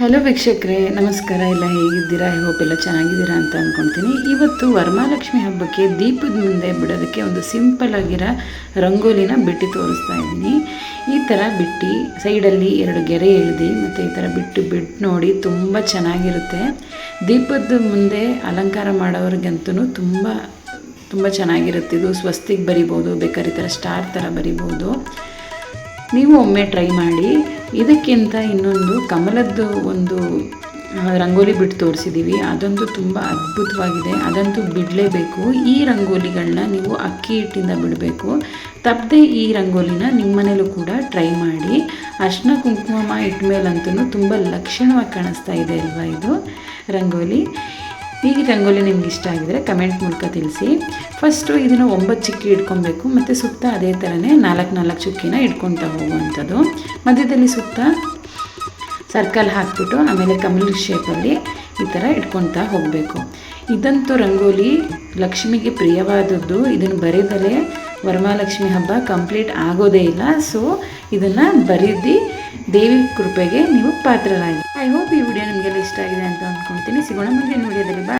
Hello ವೀಕ್ಷಕರೇ. ನಮಸ್ಕಾರ. ಎಲ್ಲ ಹೇಗಿದ್ದೀರಾ? ಐ ಹೋಪ್ ಎಲ್ಲ ಚೆನ್ನಾಗಿದ್ದೀರಾ ಅಂತ ಅಂದ್ಕೊತೀನಿ ಇವತ್ತು ವರಮಹಾಲಕ್ಷ್ಮಿ ಹಬ್ಬಕ್ಕೆ ದೀಪದ ಮುಂದೆ ಬಿಡೋದಕ್ಕೆ ಒಂದು ಸಿಂಪಲ್ ಆಗಿರೋ ರಂಗೋಲಿನ ಬಿಟ್ಟು ತೋರಿಸ್ತಾ ಇದ್ದೀನಿ. ಈ ಥರ ಬಿಟ್ಟು ಸೈಡಲ್ಲಿ ಎರಡು ಗೆರೆ ಎಳ್ದು, ಮತ್ತು ಈ ಥರ ಬಿಟ್ಟು ಬಿಟ್ಟು ನೋಡಿ ತುಂಬ ಚೆನ್ನಾಗಿರುತ್ತೆ. ದೀಪದ ಮುಂದೆ ಅಲಂಕಾರ ಮಾಡೋರಿಗಂತೂ ತುಂಬ ತುಂಬ ಚೆನ್ನಾಗಿರುತ್ತೆ. ಇದು ಸ್ವಸ್ತಿಗೆ ಬರಿಬೋದು, ಬೇಕಾದ್ರೆ ಈ ಥರ ಸ್ಟಾರ್ ಥರ ಬರಿಬೋದು. ನೀವು ಒಮ್ಮೆ ಟ್ರೈ ಮಾಡಿ. ಇದಕ್ಕಿಂತ ಇನ್ನೊಂದು ಕಮಲದ್ದು ಒಂದು ರಂಗೋಲಿ ಬಿಟ್ಟು ತೋರಿಸಿದ್ದೀವಿ ಅದಂತೂ ತುಂಬ ಅದ್ಭುತವಾಗಿದೆ. ಅದಂತೂ ಬಿಡಲೇಬೇಕು. ಈ ರಂಗೋಲಿಗಳನ್ನ ನೀವು ಅಕ್ಕಿ ಹಿಟ್ಟಿಂದ ಬಿಡಬೇಕು. ತಪ್ಪದೆ ಈ ರಂಗೋಲಿನ ನಿಮ್ಮ ಮನೇಲೂ ಕೂಡ ಟ್ರೈ ಮಾಡಿ. ಅರ್ಶಿನ ಕುಂಕುಮ ಇಟ್ಟ ಮೇಲಂತೂ ತುಂಬ ಲಕ್ಷಣವಾಗಿ ಕಾಣಿಸ್ತಾ ಇದೆ ಅಲ್ವಾ ಇದು ರಂಗೋಲಿ? ಈ ರಂಗೋಲಿ ನಿಮ್ಗೆ ಇಷ್ಟ ಆಗಿದರೆ ಕಮೆಂಟ್ ಮೂಲಕ ತಿಳಿಸಿ. ಫಸ್ಟು ಇದನ್ನು ಒಂಬತ್ತು ಚಿಕ್ಕಿ ಇಟ್ಕೊಬೇಕು. ಮತ್ತು ಸುತ್ತ ಅದೇ ಥರನೇ ನಾಲ್ಕು ನಾಲ್ಕು ಚುಕ್ಕಿನ ಇಟ್ಕೊತಾ ಹೋಗುವಂಥದ್ದು. ಮಧ್ಯದಲ್ಲಿ ಸುತ್ತ ಸರ್ಕಲ್ ಹಾಕ್ಬಿಟ್ಟು, ಆಮೇಲೆ ಕಮಲ್ ಶೇಪಲ್ಲಿ ಈ ಥರ ಇಟ್ಕೊತಾ ಹೋಗಬೇಕು. ಇದಂತೂ ರಂಗೋಲಿ ಲಕ್ಷ್ಮಿಗೆ ಪ್ರಿಯವಾದದ್ದು. ಇದನ್ನು ಬರೆದಲೇ ವರಮಹಾಲಕ್ಷ್ಮಿ ಹಬ್ಬ ಕಂಪ್ಲೀಟ್ ಆಗೋದೇ ಇಲ್ಲ. ಸೊ ಇದನ್ನು ಬರೀದಿ ದೇವಿ ಕೃಪೆಗೆ ನೀವು ಪಾತ್ರರಾಗಿ. ಐ ಹೋಪ್ ಈ ವಿಡಿಯೋ ನಿಮಗೆಲ್ಲ ಇಷ್ಟ ಆಗಿದೆ ಅಂತ ಅಂದ್ಕೊಳ್ತೀನಿ. ಸಿಗೋಣ ಮುಂದಿನ ವಿಡಿಯೋದಲ್ಲಿ ಬಾ